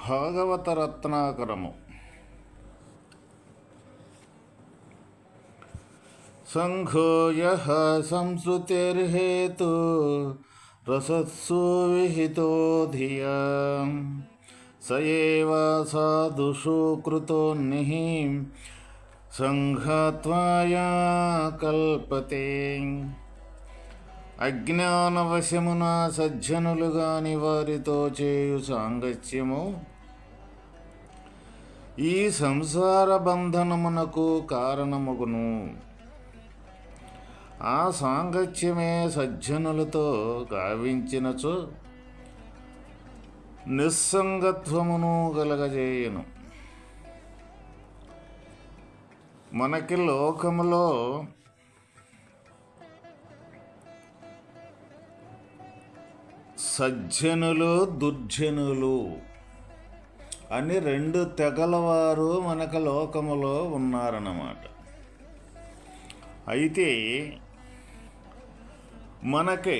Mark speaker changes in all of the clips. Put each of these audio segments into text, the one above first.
Speaker 1: భాగవత రత్నాకరము సంఘోయ సంస్కృతిర్హేతు రసత్సు విహితో ధియా సయేవ సాధుషు కృతోన్నిః సంఘత్వాయా కల్పతే అజ్ఞానవశమున సజ్జనులు గాని వారితో చేయు సాంగత్యము. ఈ సంసార బంధనమునకు కారణముగును. ఆ సాంగత్యమే సజ్జనులతో గావించినచో నిస్సంగత్వమును కలగజేయను మనకి లోకములో సజ్జనులు దుర్జనులు అని రెండు తెగలవారు మనకు లోకములో ఉన్నారన్నమాట. అయితే మనకి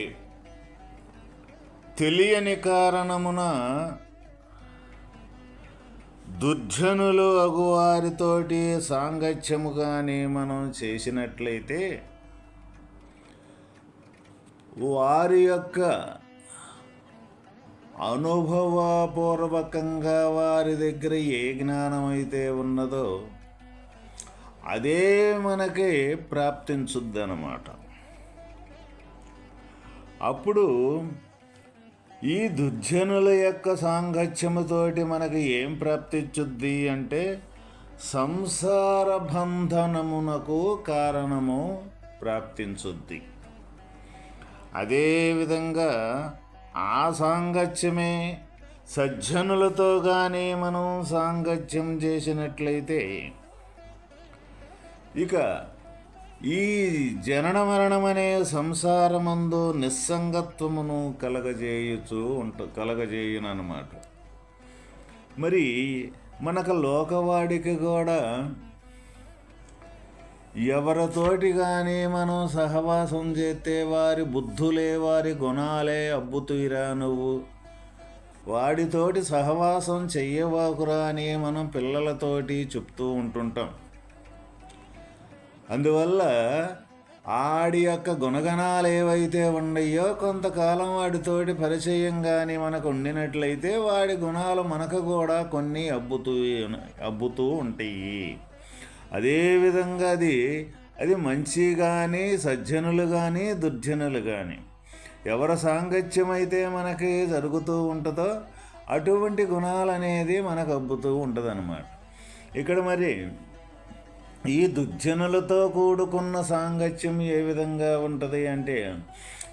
Speaker 1: తెలియని కారణమున దుర్జనులు అగువారితోటి సాంగత్యము కానీ మనం చేసినట్లయితే వారి యొక్క అనుభవపూర్వకంగా వారి దగ్గర ఏ జ్ఞానం అయితే ఉన్నదో అదే మనకి ప్రాప్తించుద్ది అన్నమాట అప్పుడు ఈ దుర్జనుల యొక్క సాంగత్యముతోటి మనకి ఏం ప్రాప్తించుద్ది అంటే సంసార బంధనమునకు కారణము ప్రాప్తించుద్ది. అదేవిధంగా ఆ సాంగత్యమే సజ్జనులతో కానీ మనం సాంగత్యం చేసినట్లయితే. ఇక ఈ జనన మరణం అనే సంసారమందు నిస్సంగత్వమును కలగజేయుచు ఉంట కలగజేయునమాట మరి మనకు లోకవాడికి కూడా ఎవరితోటి కానీ మనం సహవాసం చేస్తే వారి బుద్ధులే వారి గుణాలే అబ్బుతుయిరా నువ్వు. వాడితోటి సహవాసం చెయ్యవాకురా అని మనం పిల్లలతోటి చెప్తూ ఉంటుంటాం. అందువల్ల ఆడి యొక్క గుణగణాలు ఏవైతే ఉన్నాయో కొంతకాలం వాడితోటి పరిచయం కానీ మనకు ఉండినట్లయితే వాడి గుణాలు మనకు కూడా కొన్ని అబ్బుతూ అబ్బుతూ ఉంటాయి. అదేవిధంగా అది అది మంచి కానీ సజ్జనులు కానీ దుర్జనులు కానీ ఎవరి సాంగత్యం అయితే మనకి జరుగుతూ ఉంటుందో అటువంటి గుణాలు అనేది మనకు అబ్బుతూ ఉంటుంది ఇక్కడ మరి ఈ దుర్జనులతో కూడుకున్న సాంగత్యం ఏ విధంగా ఉంటుంది అంటే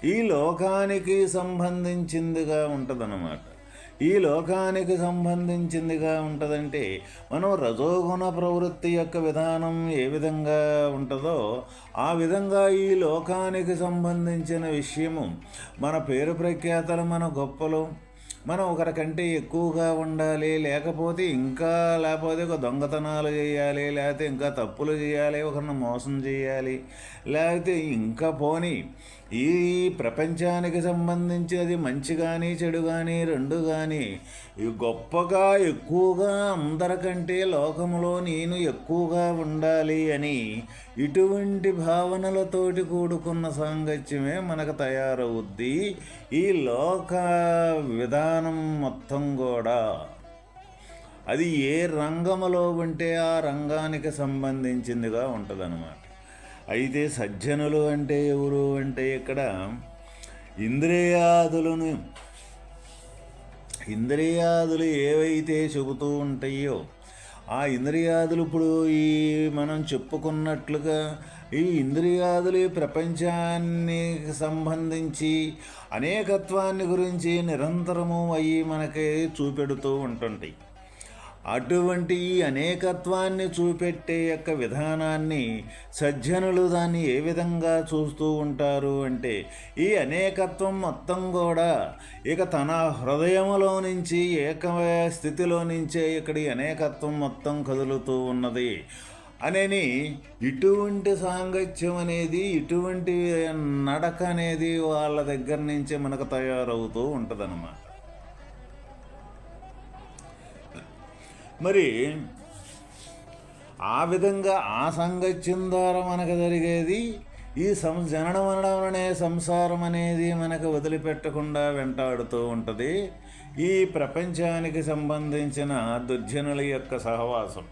Speaker 1: ఈ లోకానికి సంబంధించిందిగా ఉంటుందన్నమాట. ఈ లోకానికి సంబంధించిందిగా ఉంటుందంటే మనం రజోగుణ ప్రవృత్తి యొక్క విధానం ఏ విధంగా ఉంటుందో ఆ విధంగా ఈ లోకానికి సంబంధించిన విషయము మన పేరు ప్రఖ్యాతలు మన గొప్పలు మనం ఒకరికంటే ఎక్కువగా ఉండాలి లేకపోతే ఇంకా లేకపోతే ఒక దొంగతనాలు చేయాలి లేకపోతే ఇంకా తప్పులు చేయాలి ఒకరిని మోసం చేయాలి లేకపోతే ఇంకా పోనీ ఈ ప్రపంచానికి సంబంధించినది మంచి కానీ చెడు కానీ రెండు కానీ గొప్పగా ఎక్కువగా అందరికంటే లోకంలో నేను ఎక్కువగా ఉండాలి అని ఇటువంటి భావనలతోటి కూడుకున్న సాంగత్యమే మనకు తయారవుద్ది ఈ లోక విధానం మొత్తం కూడా. అది ఏ రంగములో ఉంటే ఆ రంగానికి సంబంధించిందిగా ఉంటుందన్నమాట. అయితే సజ్జనులు అంటే ఎవరు అంటే ఇక్కడ ఇంద్రియాదులను ఇంద్రియాదులు ఏవైతే చెబుతూ ఉంటాయో ఆ ఇంద్రియాదులు ఇప్పుడు ఈ మనం చెప్పుకున్నట్లుగా ఈ ఇంద్రియాదులు ఈ ప్రపంచాన్ని సంబంధించి అనేకత్వాన్ని గురించి నిరంతరము అయ్యి మనకి చూపెడుతూ ఉంటుంటాయి. అటువంటి ఈ అనేకత్వాన్ని చూపెట్టే యొక్క విధానాన్ని సజ్జనులు దాన్ని ఏ విధంగా చూస్తూ ఉంటారు అంటే ఈ అనేకత్వం మొత్తం కూడా ఇక తన హృదయములో నుంచి ఏక స్థితిలో నుంచే ఇక్కడి అనేకత్వం మొత్తం కదులుతూ ఉన్నది. అనేని ఇటువంటి సాంగత్యం అనేది ఇటువంటి నడక అనేది వాళ్ళ దగ్గర నుంచే మనకు తయారవుతూ ఉంటుందన్నమాట. మరి ఆ విధంగా ఆ సంగత్యం ద్వారా మనకు జరిగేది ఈ సం జనన మరణం అనే సంసారం అనేది మనకు వదిలిపెట్టకుండా వెంటాడుతూ ఉంటుంది. ఈ ప్రపంచానికి సంబంధించిన దుర్జనుల యొక్క సహవాసం.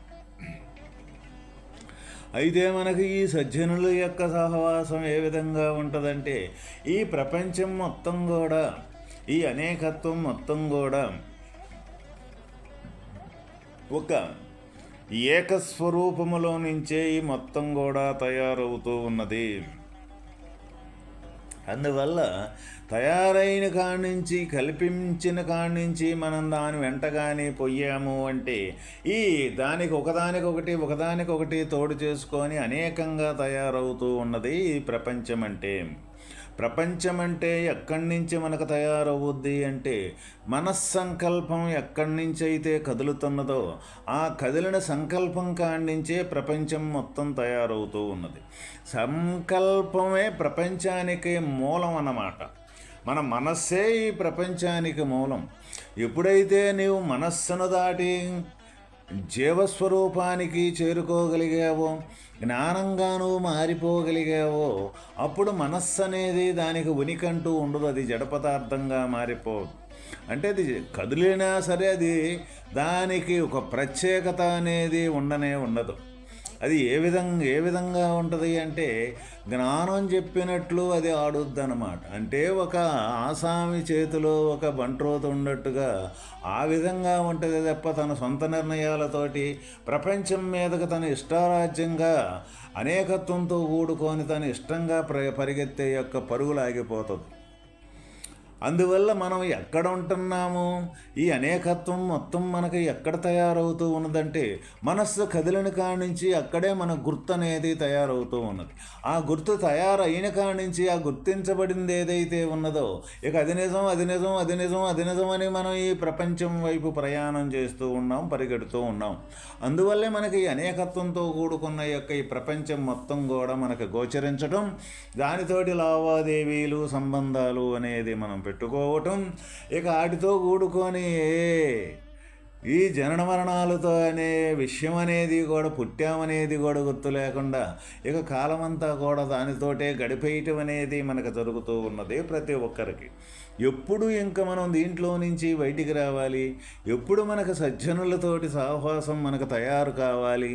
Speaker 1: అయితే మనకి ఈ సజ్జనుల యొక్క సహవాసం ఏ విధంగా ఉంటుందంటే ఈ ప్రపంచం మొత్తం కూడా ఈ అనేకత్వం మొత్తం కూడా ఒక ఏకస్వరూపములో నుంచే ఈ మొత్తం కూడా తయారవుతూ ఉన్నది. అందువల్ల తయారైన కాడి నుంచి కల్పించిన కాడి నుంచి మనం దాని వెంటగానే పొయ్యాము అంటే ఈ దానికి ఒకదానికొకటి ఒకదానికొకటి తోడు చేసుకొని అనేకంగా తయారవుతూ ఉన్నది ఈ ప్రపంచం అంటే. ప్రపంచం అంటే ఎక్కడి నుంచి మనకు తయారవుద్ది అంటే మనస్సంకల్పం ఎక్కడి నుంచి అయితే కదులుతున్నదో ఆ కదిలిన సంకల్పం కాండించే ప్రపంచం మొత్తం తయారవుతూ ఉన్నది. సంకల్పమే ప్రపంచానికి మూలం అన్నమాట. మన మనస్సే ఈ ప్రపంచానికి మూలం. ఎప్పుడైతే నీవు మనస్సును దాటి జీవస్వరూపానికి చేరుకోగలిగావో జ్ఞానంగాను మారిపోగలిగావో అప్పుడు మనస్సు అనేది దానికి ఉనికంటూ ఉండదు అది జడ పదార్థంగా మారిపోదు. అంటే అది కదిలినా సరే అది దానికి ఒక ప్రత్యేకత అనేది ఉండనే ఉండదు. అది ఏ విధంగా ఏ విధంగా ఉంటుంది అంటే జ్ఞానం చెప్పినట్లు అది ఆడుద్ది అనమాట అంటే ఒక ఆసామి చేతిలో ఒక బంట్రోత ఉన్నట్టుగా ఆ విధంగా ఉంటుంది తప్ప తన సొంత నిర్ణయాలతోటి ప్రపంచం మీదకు తన ఇష్టారాజ్యంగా అనేకత్వంతో కూడుకొని తన ఇష్టంగా పరిగెత్తే యొక్క పరుగులాగిపోతుంది అందువల్ల మనం ఎక్కడ ఉంటున్నాము? ఈ అనేకత్వం మొత్తం మనకి ఎక్కడ తయారవుతూ ఉన్నదంటే మనస్సు కదిలిన కాడి నుంచి అక్కడే మన గుర్తు అనేది తయారవుతూ ఉన్నది. ఆ గుర్తు తయారైన కాడి నుంచి ఆ గుర్తించబడింది ఏదైతే ఉన్నదో ఇక అది నిజం అది నిజం అది నిజం అది నిజం అని మనం ఈ ప్రపంచం వైపు ప్రయాణం చేస్తూ ఉన్నాం పరిగెడుతూ ఉన్నాం. అందువల్లే మనకి ఈ అనేకత్వంతో కూడుకున్న యొక్క ఈ ప్రపంచం మొత్తం కూడా మనకు గోచరించడం దానితోటి లావాదేవీలు సంబంధాలు అనేది మనం పెట్టుకోవటం ఇక వాటితో కూడుకొని ఈ జనన మరణాలతో అనే విషయం అనేది కూడా పుట్టామనేది కూడా గుర్తు లేకుండా ఇక కాలమంతా కూడా దానితోటే గడిపేయటం అనేది మనకు జరుగుతూ ఉన్నది ప్రతి ఒక్కరికి. ఎప్పుడు ఇంకా మనం దీంట్లో నుంచి బయటికి రావాలి? ఎప్పుడు మనకు సజ్జనులతోటి సహవాసం మనకు తయారు కావాలి?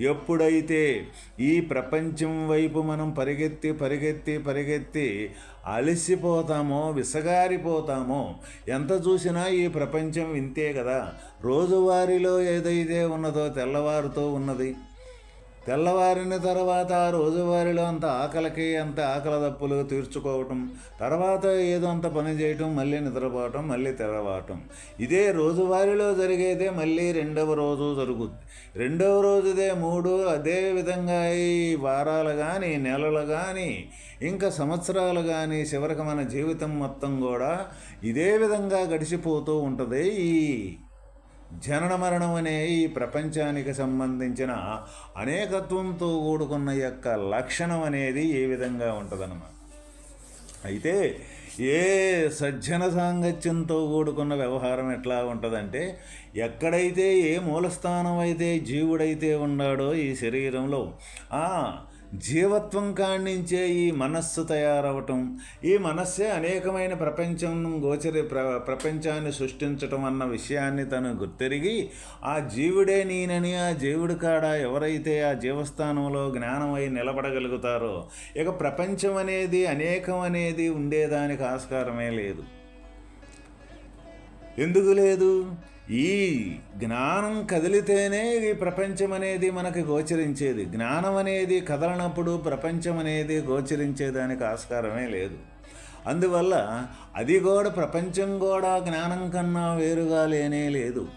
Speaker 1: ఎప్పుడైతే ఈ ప్రపంచం వైపు మనం పరిగెత్తి పరిగెత్తి పరిగెత్తి అలసిపోతామో విసగారిపోతామో ఎంత చూసినా ఈ ప్రపంచం వింతే కదా? రోజువారీలో ఏదైతే ఉన్నదో తెల్లవారుతో ఉన్నది. తెల్లవారిన తర్వాత రోజువారీలో అంత ఆకలికి అంత ఆకలి దప్పులు తీర్చుకోవటం తర్వాత ఏదో అంత పని చేయటం మళ్ళీ నిద్రపోవటం మళ్ళీ తెల్లవారటం. ఇదే రోజువారీలో జరిగేదే మళ్ళీ రెండవ రోజు జరుగుద్ది. రెండవ రోజుదే మూడు అదే విధంగా ఈ వారాలు కానీ నెలలు కానీ ఇంకా సంవత్సరాలు కానీ చివరికి మన జీవితం మొత్తం కూడా ఇదే విధంగా గడిచిపోతూ ఉంటుంది ఈ జనన మరణం అనే ఈ ప్రపంచానికి సంబంధించిన అనేకత్వంతో కూడుకున్న యొక్క లక్షణం అనేది ఏ విధంగా ఉంటుందన్నమాట. అయితే ఏ సజ్జన సాంగత్యంతో కూడుకున్న వ్యవహారం ఎట్లా ఉంటుందంటే ఎక్కడైతే ఏ మూలస్థానం అయితే జీవుడైతే ఉన్నాడో ఈ శరీరంలో జీవత్వం కాణించే ఈ మనస్సు తయారవటం ఈ మనస్సే అనేకమైన ప్రపంచం గోచరి ప్ర ప్రపంచాన్ని సృష్టించటం అన్న విషయాన్ని తను గుర్తెరిగి ఆ జీవుడే నేనని ఆ జీవుడి కాడ ఎవరైతే ఆ జీవస్థానంలో జ్ఞానమై నిలబడగలుగుతారో ఇక ప్రపంచం అనేది అనేకం అనేది ఉండేదానికి ఆస్కారమే లేదు. ఎందుకు లేదు? ఈ జ్ఞానం కదిలితేనే ఈ ప్రపంచం అనేది మనకి గోచరించేది. జ్ఞానం అనేది కదలనప్పుడు ప్రపంచం అనేది గోచరించేదానికి ఆస్కారమే లేదు. అందువల్ల అది కూడా ప్రపంచం కూడా జ్ఞానం కన్నా వేరుగా లేనే లేదు.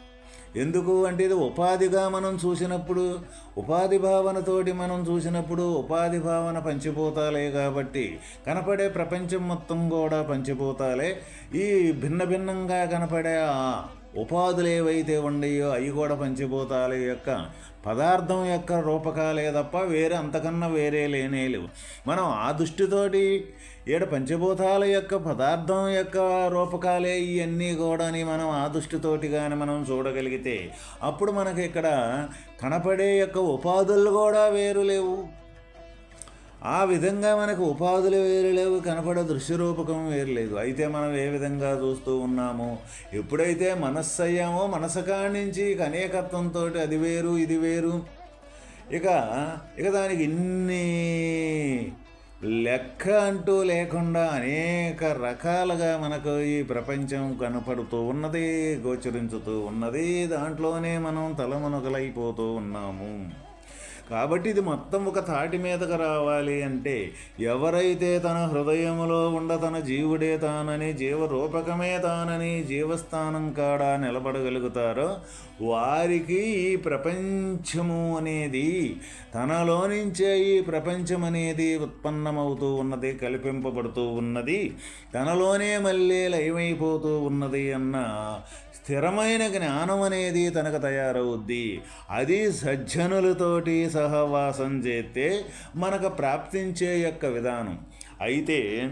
Speaker 1: ఎందుకు అంటే ఇది ఉపాధిగా మనం చూసినప్పుడు ఉపాధి భావనతోటి మనం చూసినప్పుడు ఉపాధి భావన పంచిపోతాలే కాబట్టి కనపడే ప్రపంచం మొత్తం కూడా పంచిపోతాలే. ఈ భిన్న భిన్నంగా కనపడే ఆ ఉపాధులు ఏవైతే ఉండయో అవి కూడా పంచిభూతాల యొక్క పదార్థం యొక్క రూపకాలే తప్ప వేరే అంతకన్నా వేరే లేనే లేవు. మనం ఆ దృష్టితోటి ఈడ పంచభూతాల యొక్క పదార్థం యొక్క రూపకాలే ఇవన్నీ కూడాని మనం ఆ దృష్టితోటి కానీ మనం చూడగలిగితే అప్పుడు మనకి ఇక్కడ కనపడే యొక్క ఉపాధులు కూడా వేరు లేవు. ఆ విధంగా మనకు ఉపాధులు వేరు లేవు కనపడే దృశ్యరూపకం వేరు లేదు. అయితే మనం ఏ విధంగా చూస్తూ ఉన్నాము ఎప్పుడైతే మనస్సు అయ్యామో మనసు కాడి నుంచి అనేకత్వంతో అది వేరు ఇది వేరు. ఇక ఇక దానికి ఇన్ని లెక్క అంటూ లేకుండా అనేక రకాలుగా మనకు ఈ ప్రపంచం కనపడుతూ ఉన్నది గోచరించుతూ ఉన్నది. దాంట్లోనే మనం తలమునకలైపోతూ ఉన్నాము. కాబట్టి ఇది మొత్తం ఒక తాటి మీదకు రావాలి అంటే ఎవరైతే తన హృదయములో ఉండ తన జీవుడే తానని జీవరూపకమే తానని జీవస్థానం కాడ నిలబడగలుగుతారో వారికి ఈ ప్రపంచము అనేది తనలో నుంచే ఈ ప్రపంచం అనేది ఉత్పన్నమవుతూ ఉన్నది కల్పింపబడుతూ ఉన్నది తనలోనే మళ్ళీ లయమైపోతూ ఉన్నది అన్న స్థిరమైన జ్ఞానం అనేది తనకు తయారవుద్ది. అది సజ్జనులతోటి సహవాసం చేస్తే మనకు ప్రాప్తించే యొక్క విధానం. అయితే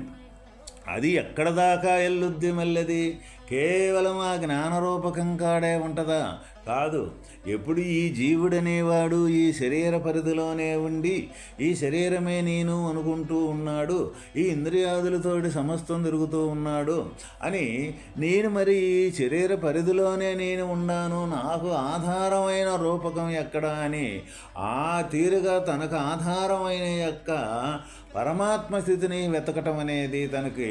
Speaker 1: అది ఎక్కడ దాకా ఎల్లుద్ది మళ్ళది కేవలం ఆ జ్ఞానరూపకం కాడే ఉంటుందా? కాదు. ఎప్పుడు ఈ జీవుడనేవాడు ఈ శరీర పరిధిలోనే ఉండి ఈ శరీరమే నేను అనుకుంటూ ఉన్నాడు ఈ ఇంద్రియాదులతోటి సమస్తం తిరుగుతూ ఉన్నాడు అని నేను మరి ఈ శరీర పరిధిలోనే నేను ఉన్నాను నాకు ఆధారమైన రూపకం ఎక్కడ అని ఆ తీరుగా తనకు ఆధారమైన యొక్క పరమాత్మ స్థితిని వెతకటం అనేది తనకి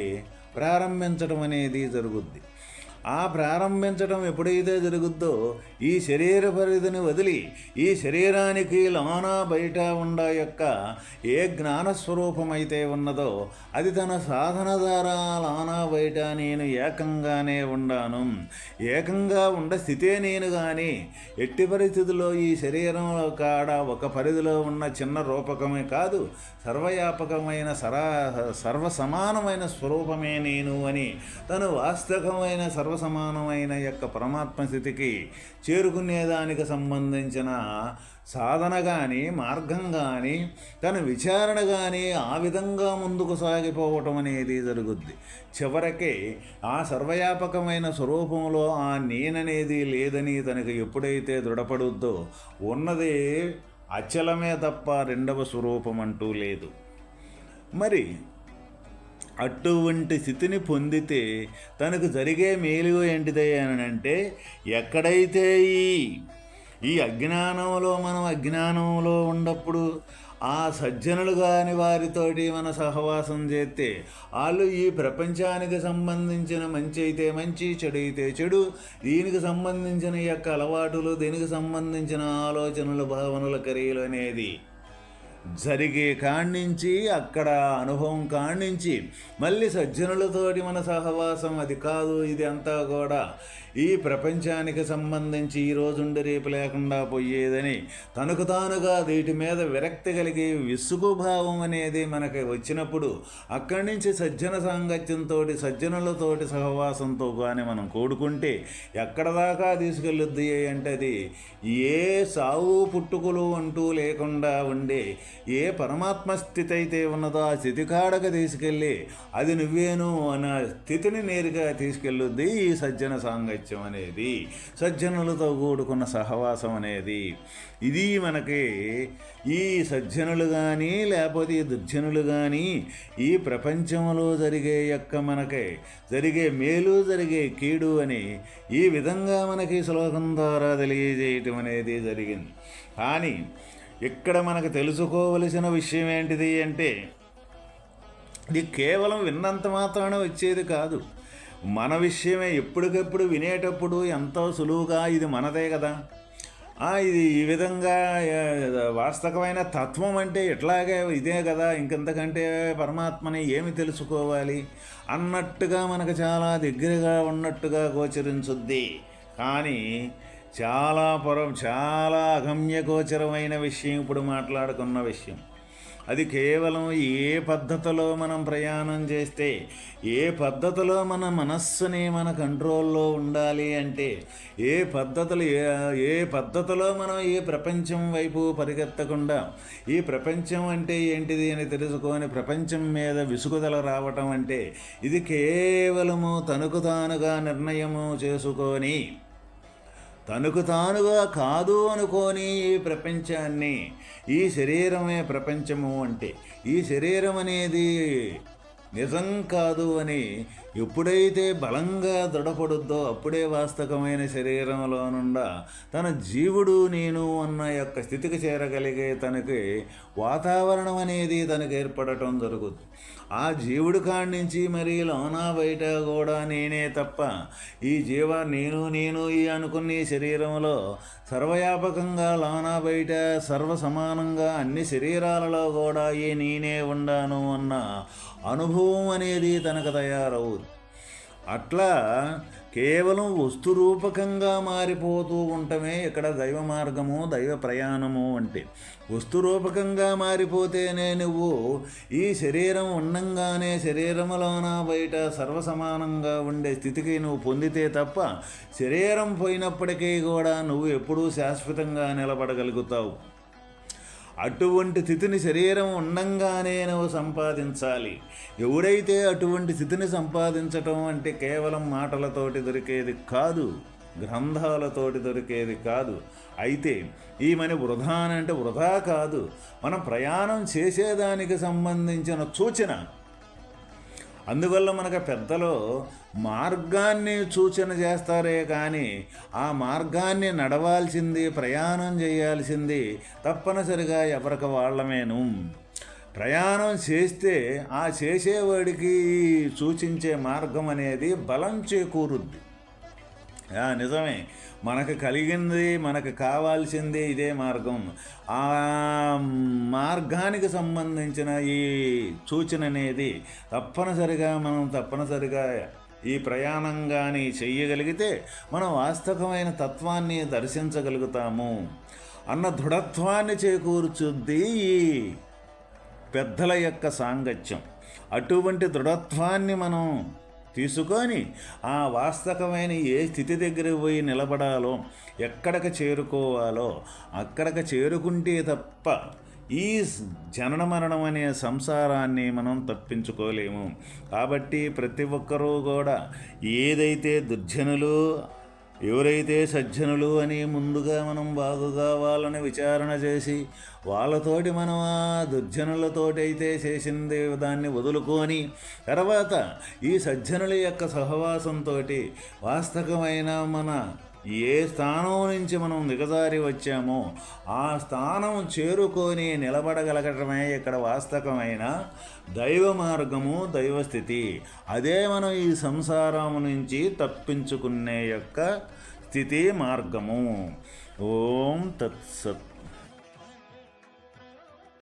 Speaker 1: ప్రారంభించడం అనేది జరుగుద్ది. ఆ ప్రారంభించడం ఎప్పుడైతే జరుగుద్దో ఈ శరీర పరిధిని వదిలి ఈ శరీరానికి లోన బయట ఉండ యొక్క ఏ జ్ఞానస్వరూపమైతే ఉన్నదో అది తన సాధన ద్వారా లోన బయట నేను ఏకంగానే ఉండాను. ఏకంగా ఉండ స్థితే నేను కానీ ఎట్టి పరిస్థితుల్లో ఈ శరీరంలో కాడ ఒక పరిధిలో ఉన్న చిన్న రూపకమే కాదు సర్వయాపకమైన సరా సర్వసమానమైన స్వరూపమే నేను అని తను వాస్తవమైన సర్వ సర్వసమానమైన యొక్క పరమాత్మ స్థితికి చేరుకునేదానికి సంబంధించిన సాధన కానీ మార్గం కానీ తన విచారణ కానీ ఆ విధంగా ముందుకు సాగిపోవటం అనేది జరుగుద్ది. చివరికి ఆ సర్వవ్యాపకమైన స్వరూపంలో ఆ నేననేది లేదని తనకు ఎప్పుడైతే దృఢపడుద్దో ఉన్నది అచలమే తప్ప రెండవ స్వరూపం అంటూ లేదు. మరి అటువంటి స్థితిని పొందితే తనకు జరిగే మేలు ఏంటిదయ్యానంటే అంటే ఎక్కడైతే ఈ ఈ అజ్ఞానంలో మనం అజ్ఞానంలో ఉన్నప్పుడు ఆ సజ్జనులు కాని వారితోటి మన సహవాసం చేస్తే వాళ్ళు ఈ ప్రపంచానికి సంబంధించిన మంచి అయితే మంచి చెడు అయితే చెడు దీనికి సంబంధించిన యొక్క అలవాటులు దీనికి సంబంధించిన ఆలోచనలు భావనలు కరీలు అనేది జరిగే కాణించి అక్కడ అనుభవం కాణించి మళ్ళీ సజ్జనులతోటి మన సహవాసం అది కాదు ఇది అంతా కూడా. ఈ ప్రపంచానికి సంబంధించి ఈ రోజుండి రేపు లేకుండా పోయేదని తనకు తానుగా వీటి మీద విరక్తి కలిగి విసుగుభావం అనేది మనకి వచ్చినప్పుడు అక్కడి నుంచి సజ్జన సాంగత్యంతో సజ్జనులతోటి సహవాసంతో కానీ మనం కూడుకుంటే ఎక్కడ దాకా తీసుకెళ్ళొద్ది అంటే అది ఏ సావు పుట్టుకులు అంటూ లేకుండా ఉండే ఏ పరమాత్మ స్థితి అయితే ఉన్నదో ఆ స్థితి కాడకు తీసుకెళ్ళి అది నువ్వేను అన్న స్థితిని నేరుగా తీసుకెళ్ళొద్ది ఈ సజ్జన సాంగత్యం. అనేది సజ్జనులతో కూడుకున్న సహవాసం అనేది ఇది మనకి ఈ సజ్జనులు కానీ లేకపోతే ఈ దుర్జనులు కానీ ఈ ప్రపంచంలో జరిగే యొక్క మనకి జరిగే మేలు జరిగే కీడు అని ఈ విధంగా మనకి శ్లోకం ద్వారా తెలియజేయటం అనేది జరిగింది. కానీ ఇక్కడ మనకు తెలుసుకోవలసిన విషయం ఏంటిది అంటే ఇది కేవలం విన్నంత మాత్రాన వచ్చేది కాదు. మన విషయమే ఎప్పటికప్పుడు వినేటప్పుడు ఎంతో సులువుగా ఇది మనదే కదా. ఇది ఈ విధంగా వాస్తవమైన తత్వం అంటే ఎట్లాగే ఇదే కదా. ఇంకెంతకంటే పరమాత్మని ఏమి తెలుసుకోవాలి? అన్నట్టుగా మనకు చాలా దగ్గరగా ఉన్నట్టుగా గోచరించుద్ది. కానీ చాలా పొరం చాలా అగమ్యగోచరమైన విషయం ఇప్పుడు మాట్లాడుకున్న విషయం. అది కేవలం ఏ పద్ధతిలో మనం ప్రయాణం చేస్తే ఏ పద్ధతిలో మన మనస్సుని మన కంట్రోల్లో ఉండాలి అంటే ఏ పద్ధతులు ఏ పద్ధతిలో మనం ఈ ప్రపంచం వైపు పరిగెత్తకుండా ఈ ప్రపంచం అంటే ఏంటిది అని తెలుసుకొని ప్రపంచం మీద విసుగుదల రావటం అంటే ఇది కేవలము తనకు తానుగా నిర్ణయము చేసుకొని తనకు తానుగా కాదు అనుకోని ఈ ప్రపంచాన్ని ఈ శరీరమే ప్రపంచము అంటే ఈ శరీరం అనేది నిజం కాదు అని ఎప్పుడైతే బలంగా దృఢపడుద్దో అప్పుడే వాస్తవమైన శరీరంలో నుండా తన జీవుడు నేను అన్న యొక్క స్థితికి చేరగలిగే తనకి వాతావరణం అనేది తనకు ఏర్పడటం జరుగుతుంది ఆ జీవుడి కాడి నుంచి మరి లోనా బయట కూడా నేనే తప్ప ఈ జీవ నేను నేను ఈ అనుకున్న ఈ శరీరంలో సర్వవ్యాపకంగా లోనా బయట సర్వ సమానంగా అన్ని శరీరాలలో కూడా ఈ నేనే ఉండాను అన్న అనుభవం అనేది తనకు తయారవుతుంది అట్లా కేవలం వస్తురూపకంగా మారిపోతూ ఉండటమే ఇక్కడ దైవ మార్గము దైవ ప్రయాణము అంటే. వస్తురూపకంగా మారిపోతేనే నువ్వు ఈ శరీరం ఉండంగానే శరీరములోన బయట సర్వసమానంగా ఉండే స్థితికి నువ్వు పొందితే తప్ప శరీరం పోయినప్పటికీ కూడా నువ్వు ఎప్పుడూ శాశ్వతంగా నిలబడగలుగుతావు. అటువంటి స్థితిని శరీరం ఉండంగానే నువ్వు సంపాదించాలి. ఎవడైతే అటువంటి స్థితిని సంపాదించటం అంటే కేవలం మాటలతోటి దొరికేది కాదు గ్రంథాలతోటి దొరికేది కాదు. అయితే ఈ మన వృధా అని అంటే వృధా కాదు. మనం ప్రయాణం చేసేదానికి సంబంధించిన సూచన అందువల్ల మనకు పెద్దలు మార్గాన్ని సూచన చేస్తారే కానీ ఆ మార్గాన్ని నడవాల్సింది ప్రయాణం చేయాల్సింది తప్పనిసరిగా ఎవరికి వాళ్ళమేను. ప్రయాణం చేస్తే ఆ చేసేవాడికి సూచించే మార్గం అనేది బలం చేకూరుద్ది. నిజమే. మనకు కలిగింది మనకు కావాల్సింది ఇదే మార్గం. ఆ మార్గానికి సంబంధించిన ఈ సూచన అనేది తప్పనిసరిగా మనం తప్పనిసరిగా ఈ ప్రయాణం కానీ చెయ్యగలిగితే మనం వాస్తవమైన తత్వాన్ని దర్శించగలుగుతాము. అన్న దృఢత్వాన్ని చేకూర్చుద్ది ఈ పెద్దల యొక్క సాంగత్యం. అటువంటి దృఢత్వాన్ని మనం తీసుకొని ఆ వాస్తవమైన ఏ స్థితి దగ్గర పోయి నిలబడాలో ఎక్కడికి చేరుకోవాలో అక్కడికి చేరుకుంటే తప్ప ఈ జనన మరణం అనే సంసారాన్ని మనం తప్పించుకోలేము. కాబట్టి ప్రతి ఒక్కరూ కూడా ఏదైతే దుర్జనులు ఎవరైతే సజ్జనులు అని ముందుగా మనం బాగుగా వాళ్ళని విచారణ చేసి వాళ్ళతోటి మనం ఆ దుర్జనులతోటి అయితే చేసింది దాన్ని వదులుకొని తర్వాత ఈ సజ్జనుల యొక్క సహవాసంతో వాస్తవమైన మన ఏ స్థానం నుంచి మనం దిగజారి వచ్చామో ఆ స్థానం చేరుకొని నిలబడగలగటమే ఇక్కడ వాస్తవమైన దైవ మార్గము దైవస్థితి అదే మనం ఈ సంసారం నుంచి తప్పించుకునే యొక్క స్థితి మార్గము. ఓం తత్సత్